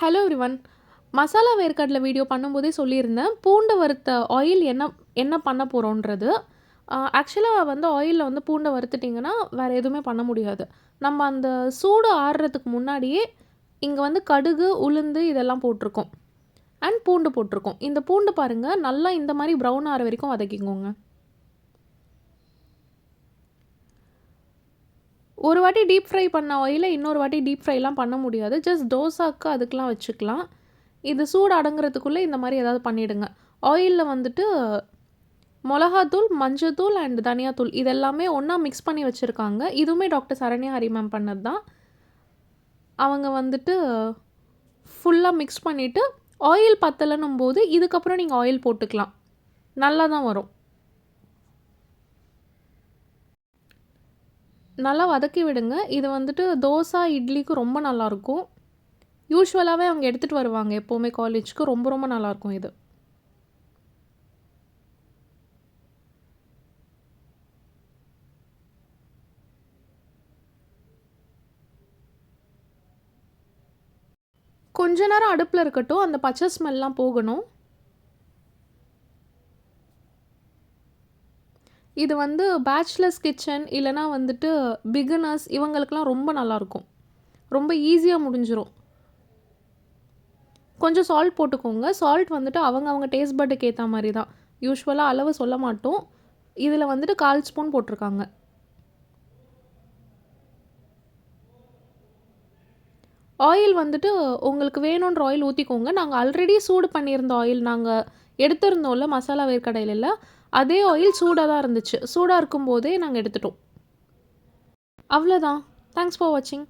Hello everyone masala வேர்க்கடலை video பண்ணும்போதே சொல்லியிருந்தேன். பூண்டு வறுத்த ஆயில் என்ன என்ன பண்ண போகிறோன்றது ஆக்சுவலாக வந்து ஆயிலில் வந்து பூண்டை வறுத்துட்டிங்கன்னா வேறு எதுவுமே பண்ண முடியாது. நம்ம அந்த சூடு ஆறுறதுக்கு முன்னாடியே இங்கே வந்து கடுகு உளுந்து இதெல்லாம் போட்டிருக்கோம். அண்ட் பூண்டு போட்டிருக்கோம். இந்த பூண்டு பாருங்கள் நல்லா இந்த மாதிரி ப்ரௌன் ஆகிற வரைக்கும் வதக்கிக்கோங்க. ஒரு வாட்டி டீப் ஃப்ரை பண்ண ஆயிலை இன்னொரு வாட்டி டீப் ஃப்ரைலாம் பண்ண முடியாது. ஜஸ்ட் தோசாக்கு அதுக்கெலாம் வச்சுக்கலாம். இது சூடு அடங்குறதுக்குள்ளே இந்த மாதிரி ஏதாவது பண்ணிவிடுங்க ஆயிலில் வந்துட்டு மிளகாத்தூள் மஞ்சத்தூள் அண்ட் தனியாத்தூள் இதெல்லாமே ஒன்றா மிக்ஸ் பண்ணி வச்சுருக்காங்க. இதுவுமே டாக்டர் சரண்யா ஹரி மேம் பண்ணது தான் அவங்க வந்துட்டு ஃபுல்லாக மிக்ஸ் பண்ணிவிட்டு ஆயில் பத்தலைன்னும் போது இதுக்கப்புறம் நீங்கள் ஆயில் போட்டுக்கலாம். நல்லா தான் வரும். நல்லா வதக்கி விடுங்க. இது வந்துட்டு தோசை இட்லிக்கு ரொம்ப நல்லாயிருக்கும் யூஸ்வலாகவே அவங்க எடுத்துகிட்டு வருவாங்க எப்போவுமே காலேஜ்க்கு ரொம்ப ரொம்ப நல்லாயிருக்கும் இது. கொஞ்ச நேரம் அடுப்பில் இருக்கட்டும். அந்த பச்சை ஸ்மெல்லாம் போகணும். இது வந்து பேச்சுலர்ஸ் கிச்சன் இல்லைனா வந்துட்டு பிகினர்ஸ் இவங்களுக்கெலாம் ரொம்ப நல்லாயிருக்கும். ரொம்ப ஈஸியாக முடிஞ்சிடும் கொஞ்சம் சால்ட் போட்டுக்கோங்க. சால்ட் வந்துட்டு அவங்க அவங்க டேஸ்ட் பட்டுக்கு ஏற்ற மாதிரி தான். யூஸ்வலாக அளவு சொல்ல மாட்டோம். இதில் வந்துட்டு கால் ஸ்பூன் போட்டிருக்காங்க. ஆயில் வந்துட்டு உங்களுக்கு வேணுன்ற ஆயில் ஊற்றிக்கோங்க நாங்கள் ஆல்ரெடி சூடு பண்ணியிருந்த ஆயில் நாங்கள் எடுத்திருந்தோம்ல மசாலா வேர்க்கடையில் அதே ஆயில் சூடாக தான் இருந்துச்சு. சூடாக இருக்கும்போதே நாங்கள் எடுத்துட்டோம். அவ்வளோதான் தேங்க்ஸ் ஃபார் வாட்சிங்